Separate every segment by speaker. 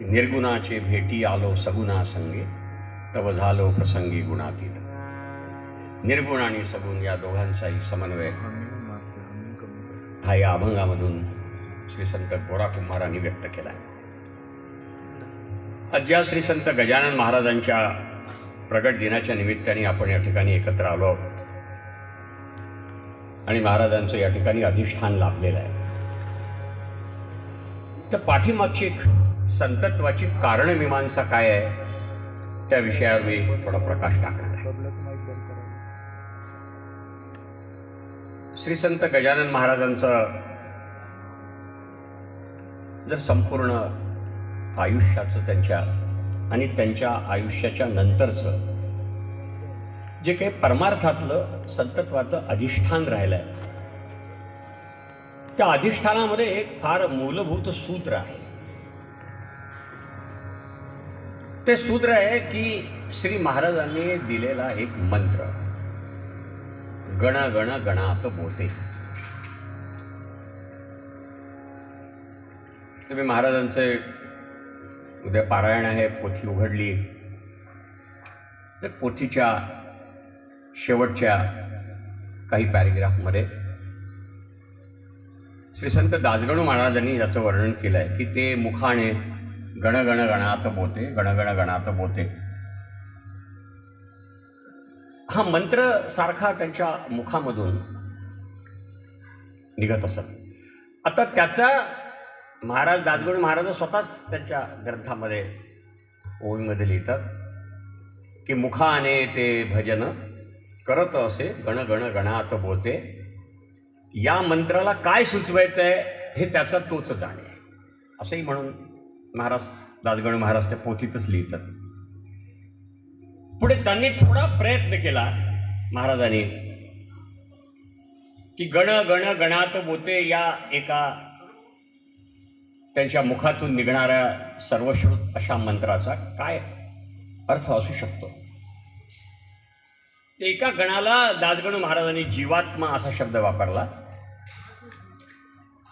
Speaker 1: निर्गुणाचे भेटी आलो सगुणा संगे तव झालो प्रसंगी गुणातीत. निर्गुण आणि सगुण या दोघांचाही समन्वय हा या अभंगामधून श्री संत गोरा कुंभारांनी व्यक्त केला आज ज्या श्री संत गजानन महाराजांच्या प्रगट दिनाच्या निमित्ताने आपण या ठिकाणी एकत्र आलो आहोत. आणि महाराजांचं या ठिकाणी अधिष्ठान लाभलेलं आहे. तर पाठीमागची एक संतत्वाची कारणमीमांसा काय आहे त्या विषयावर मी थोडा प्रकाश टाकणार आहे. श्री संत गजानन महाराजांचं जर संपूर्ण आयुष्याचं त्यांच्या आणि त्यांच्या आयुष्याच्या नंतरचं जे काही परमार्थातलं संतत्वाचं अधिष्ठान राहिलं आहे त्या अधिष्ठानामध्ये एक फार मूलभूत सूत्र आहे. ते सूत्र आहे की श्री महाराजांनी दिलेला एक मंत्र. गण गण गणात बोते. तुम्ही महाराजांचे उद्या पारायण आहे पोथी उघडली. तर पोथीच्या शेवटच्या काही पॅरेग्राफमध्ये श्री संत दासगणू महाराजांनी याचं वर्णन केलं आहे की ते मुखाने गण गण गणात बोते गण गण गणात बोते हा मंत्र सारखा त्यांच्या मुखामधून निघत असत. आता त्याचा महाराज दासगुण महाराज स्वतःच त्यांच्या ग्रंथामध्ये ओळीमध्ये लिहितात की मुखाने ते भजन करत असे गण गण गणात बोते या मंत्राला काय सुचवायचं आहे हे त्याचा तोच जाणे. असंही म्हणून महाराज दासगणू महाराज त्या पोथीतच लिहितात. पुढे त्यांनी थोडा प्रयत्न केला महाराजांनी की गण गण गणात बोते या एका त्यांच्या मुखातून निघणाऱ्या सर्वश्रुत अशा मंत्राचा काय अर्थ असू शकतो? एका गणाला दासगणू महाराजांनी जीवात्मा असा शब्द वापरला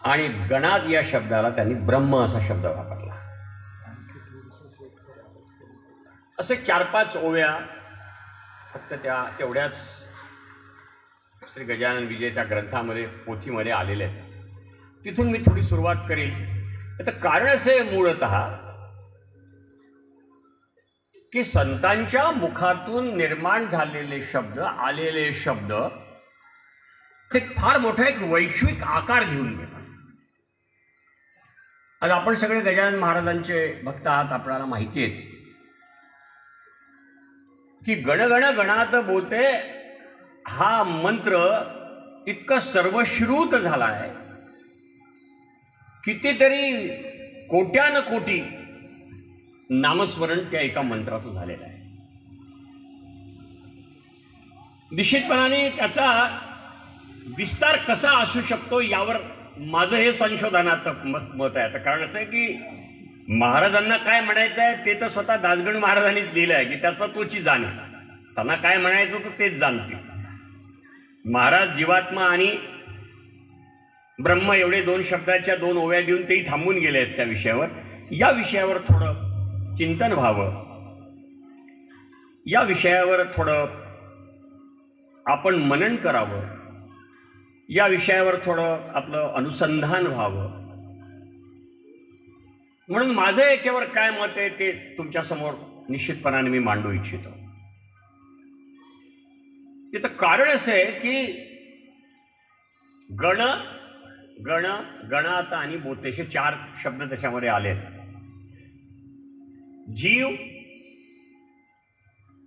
Speaker 1: आणि गणात या शब्दाला त्यांनी ब्रह्म असा शब्द वापरला. असे चार पाच ओव्या फक्त त्या तेवढ्याच श्री गजानन विजय त्या ग्रंथामध्ये पोथीमध्ये आलेले आहेत. तिथून मी थोडी सुरुवात करील याचं कारण असे मूळत की संतांच्या मुखातून निर्माण झालेले शब्द आलेले शब्द ते फार मोठा एक वैश्विक आकार घेऊन घेतात. आज आपण सगळे गजानन महाराजांचे भक्त आहात आपल्याला माहिती आहेत की गणगण गणात बोलते. हा मंत्र इतका सर्वश्रुत झाला आहे. कितीतरी कोट्यान कोटी नामस्मरण त्या एका मंत्राचं झालेलं आहे. निश्चितपणाने त्याचा विस्तार कसा असू शकतो यावर माझं हे संशोधनात मत मत आहे. आता कारण असं आहे की महाराजांना काय म्हणायचं आहे ते तर स्वतः दासगण महाराजांनीच लिहिलं आहे की त्याचा तोची जाण त्यांना काय म्हणायचं होतं तेच जाणते. महाराज जीवात्मा आणि ब्रह्म एवढे दोन शब्दाच्या दोन ओव्या देऊन तेही थांबून गेले आहेत त्या विषयावर. या विषयावर थोडं चिंतन व्हावं. या विषयावर थोडं आपण मनन करावं. या विषयावर थोडं आपलं अनुसंधान व्हावं. म्हणून माझं याच्यावर काय मत आहे ते तुमच्यासमोर निश्चितपणाने मी मांडू इच्छितो. याचं कारण असं आहे की गण गण गणात आणि बोतेशे चार शब्द त्याच्यामध्ये आले जीव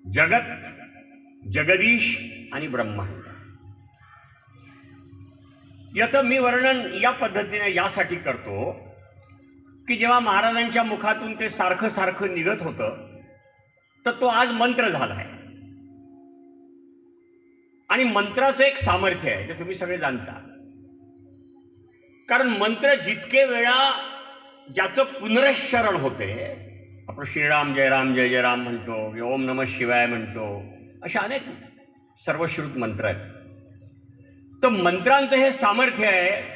Speaker 1: जगत जगदीश आणि ब्रह्मांड याचं मी वर्णन या पद्धतीने यासाठी करतो. की जेव्हा महाराजांच्या मुखातून ते सारखं सारखं निघत होतं तर तो आज मंत्र झाला आहे आणि मंत्राचं एक सामर्थ्य आहे ते तुम्ही सगळे जाणता. कारण मंत्र जितके वेळा ज्याचं पुनरश्चरण होते आपण श्रीराम जय राम जय जय राम म्हणतो ओम नम शिवाय म्हणतो अशा अनेक सर्वश्रुत मंत्र आहेत. तर मंत्रांचं हे सामर्थ्य आहे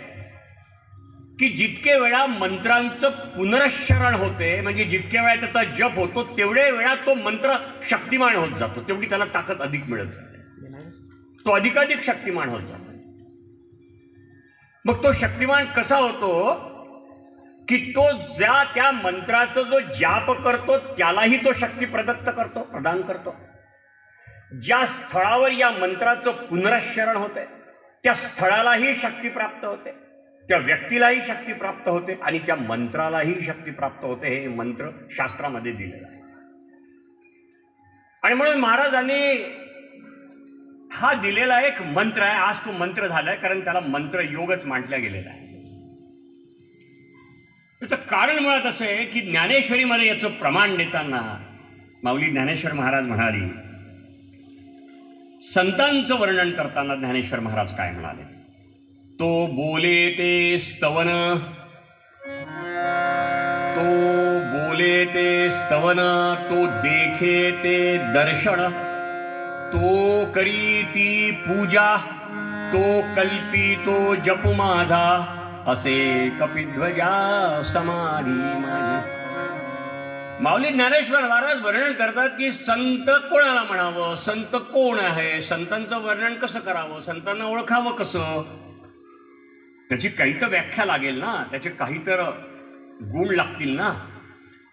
Speaker 1: की जितके वेळा मंत्रांचं पुनरश्चरण होते म्हणजे जितके वेळा त्याचा जप होतो तेवढे वेळा तो मंत्र शक्तिमान होत जातो. तेवढी त्याला ताकद अधिक मिळत जाते. तो अधिकाधिक शक्तिमान होत जातो. मग तो शक्तिमान कसा होतो? की तो ज्या त्या मंत्राचा जो जाप करतो त्यालाही तो शक्ती प्रदत्त करतो प्रदान करतो. ज्या स्थळावर या मंत्राचं पुनरश्चरण होते त्या स्थळालाही शक्ती प्राप्त होते. त्या व्यक्तीलाही शक्ती प्राप्त होते आणि त्या मंत्रालाही शक्ती प्राप्त होते हे मंत्र शास्त्रामध्ये दिलेलं आहे. आणि म्हणून महाराजांनी हा दिलेला एक मंत्र आहे आज तो मंत्र झालाय कारण त्याला मंत्र योगच मांडला गेलेला आहे. त्याचं कारण मुळात असं आहे की ज्ञानेश्वरीमध्ये याचं प्रमाण देताना माऊली ज्ञानेश्वर महाराज म्हणाली संतांचं वर्णन करताना ज्ञानेश्वर महाराज काय म्हणाले? तो बोले ते स्तवन। तो बोले ते स्तवन तो देखे ते दर्शन। तो करी ती पूजा तो कल्पी तो जप माझा। असे कपिध्वजा समाधी माझी। माऊली ज्ञानेश्वर महाराज वर्णन करतात की संत कोणाला म्हणावं? संत कोण आहे? संतांचं वर्णन कसं करावं? संतांना ओळखावं कसं? त्याची काही तर व्याख्या लागेल ना त्याचे काही तर गुण लागतील ना.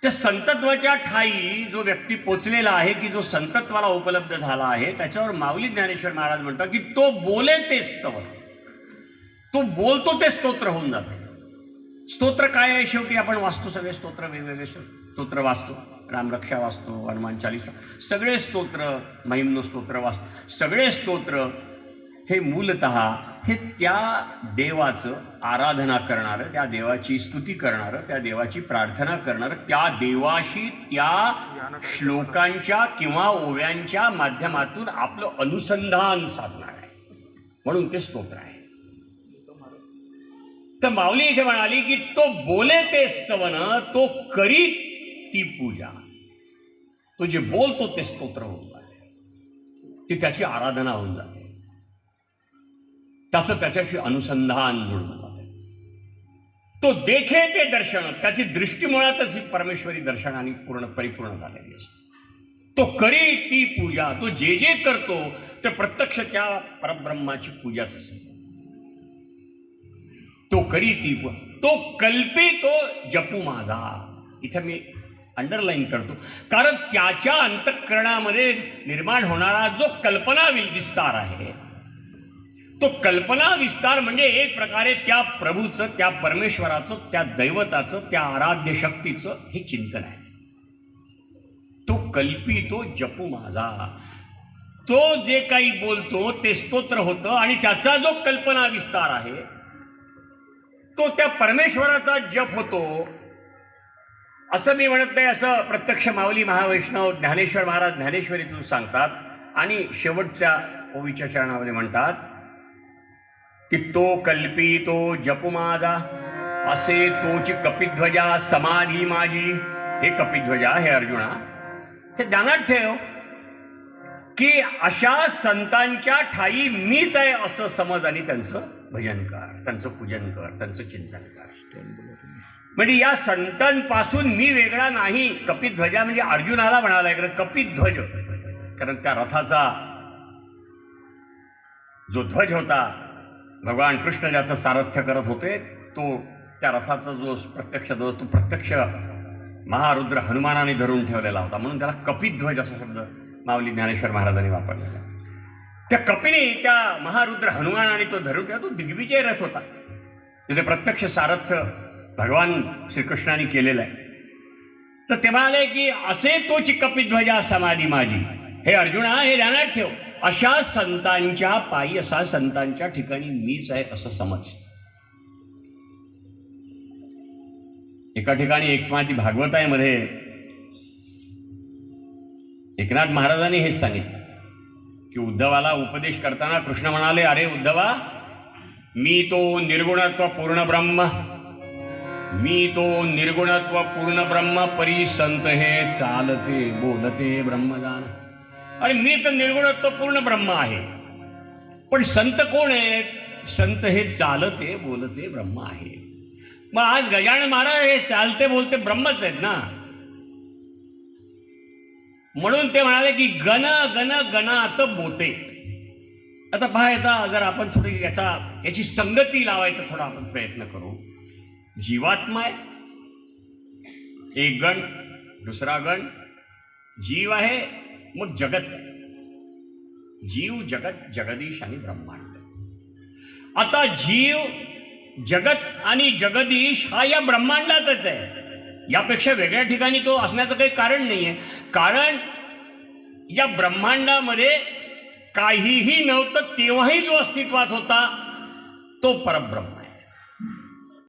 Speaker 1: त्या संतत्वाच्या ठाई जो व्यक्ती पोचलेला आहे की जो संतत्वाला उपलब्ध झाला आहे त्याच्यावर माऊली ज्ञानेश्वर महाराज म्हणतात की तो बोले ते स्तव तो बोलतो ते स्तोत्र होऊन जाते. स्तोत्र काय आहे शेवटी? आपण वाचतो सगळे स्तोत्र वेगवेगळे स्तोत्र वाचतो. रामरक्षा वाचतो हनुमान चालिसा सगळे स्तोत्र महिमनो स्तोत्र वाचतो. सगळे स्तोत्र हे मूलत हे त्या देवाचं आराधना करणारं त्या देवाची स्तुती करणारं त्या देवाची प्रार्थना करणारं त्या देवाशी त्या श्लोकांच्या किंवा ओव्यांच्या माध्यमातून आपलं अनुसंधान साधणार आहे. म्हणून ते स्तोत्र आहे. तर माऊली इथे म्हणाली की तो बोले ते स्तवन तो करी ती पूजा. तो जे बोलतो ते स्तोत्र होऊन जाते. ती त्याची आराधना होऊन जाते. त्याचं त्याच्याशी अनुसंधान म्हणून तो देखे ते दर्शन त्याची दृष्टी मुळातच ही परमेश्वरी दर्शनाने पूर्ण परिपूर्ण झालेली असते. तो करी ती पूजा तो जे जे करतो ते प्रत्यक्ष त्या परब्रह्माची पूजाच असते तो करी ती तो कल्पी तो जपू माझा. इथे मी अंडरलाईन करतो. कारण त्याच्या अंतःकरणामध्ये निर्माण होणारा जो कल्पना विस्तार आहे तो कल्पना विस्तार म्हणजे एक प्रकारे त्या प्रभूचं त्या परमेश्वराचं त्या दैवताचं त्या आराध्य शक्तीचं हे चिंतन आहे. तो कल्पी तो जपू माझा. तो जे काही बोलतो ते स्तोत्र होतं आणि त्याचा जो कल्पना विस्तार आहे तो त्या परमेश्वराचा जप होतो. असं मी म्हणत नाही असं प्रत्यक्ष माऊली महावैष्णव ज्ञानेश्वर महाराज ज्ञानेश्वरीतून सांगतात आणि शेवटच्या ओवीच्या चरणामध्ये म्हणतात की तो कल्पी तो जपू माझा असे तोची कपिध्वजा समाधी माझी. हे कपिध्वजा हे अर्जुना. हे ध्यानात ठेव की अशा संतांच्या ठाई मीच आहे असं समज आणि त्यांचं भजन कर त्यांचं पूजन कर त्यांचं चिंतन कर. म्हणजे या संतांपासून मी वेगळा नाही. कपिध्वजा म्हणजे अर्जुनाला म्हणाला इकडे कपिध्वज. कारण त्या रथाचा जो ध्वज होता भगवान कृष्ण ज्याचं सारथ्य करत होते तो त्या रथाचा जो प्रत्यक्ष जो तो प्रत्यक्ष महारुद्र हनुमानाने धरून ठेवलेला होता. म्हणून त्याला कपिध्वज असा शब्द माऊली ज्ञानेश्वर महाराजांनी वापरलेला. आहे. त्या कपिने त्या महारुद्र हनुमानाने तो धरून ठेवला. तो दिग्विजय रथ होता. तिथे प्रत्यक्ष सारथ्य भगवान श्रीकृष्णाने केलेलं आहे. तर ते म्हणाले की असे तोची कपिध्वजा समाधी माझी. हे अर्जुना हे ध्यानात ठेव. अशा संतांच्या पायी असा संतांच्या ठिकाणी मीच आहे असं समज एका ठिकाणी एकमाची भागवतामध्ये एकनाथ महाराजांनी हेच सांगितलं की उद्धवाला उपदेश करताना कृष्ण म्हणाले अरे उद्धवा मी तो निर्गुणत्व पूर्ण ब्रह्म मी तो निर्गुणत्व पूर्ण ब्रह्म परी संत हे चालते बोलते ब्रह्मजान अरे मी तर निर्गुणत्व पूर्ण ब्रह्म आहे. पण संत कोण आहेत? संत हे चालते बोलते ब्रह्म आहे. मग आज गजानन महाराज हे चालते बोलते ब्रह्मच आहेत ना? म्हणून ते म्हणाले की गण गण गणात बोते. आता पहा याचा जर आपण थोडी याचा याची संगती लावायचा थोडा आपण प्रयत्न करू. जीवात्मा आहे. एक गण दुसरा गण जीव आहे मग जगत जीव जगत जगदीश आणि ब्रह्मांड. आता जीव जगत आणि जगदीश हा या ब्रह्मांडातच आहे. यापेक्षा वेगळ्या ठिकाणी तो असण्याचं काही कारण नाही आहे कारण या ब्रह्मांडामध्ये काहीही नव्हतं तेव्हाही जो अस्तित्वात होता तो परब्रह्म.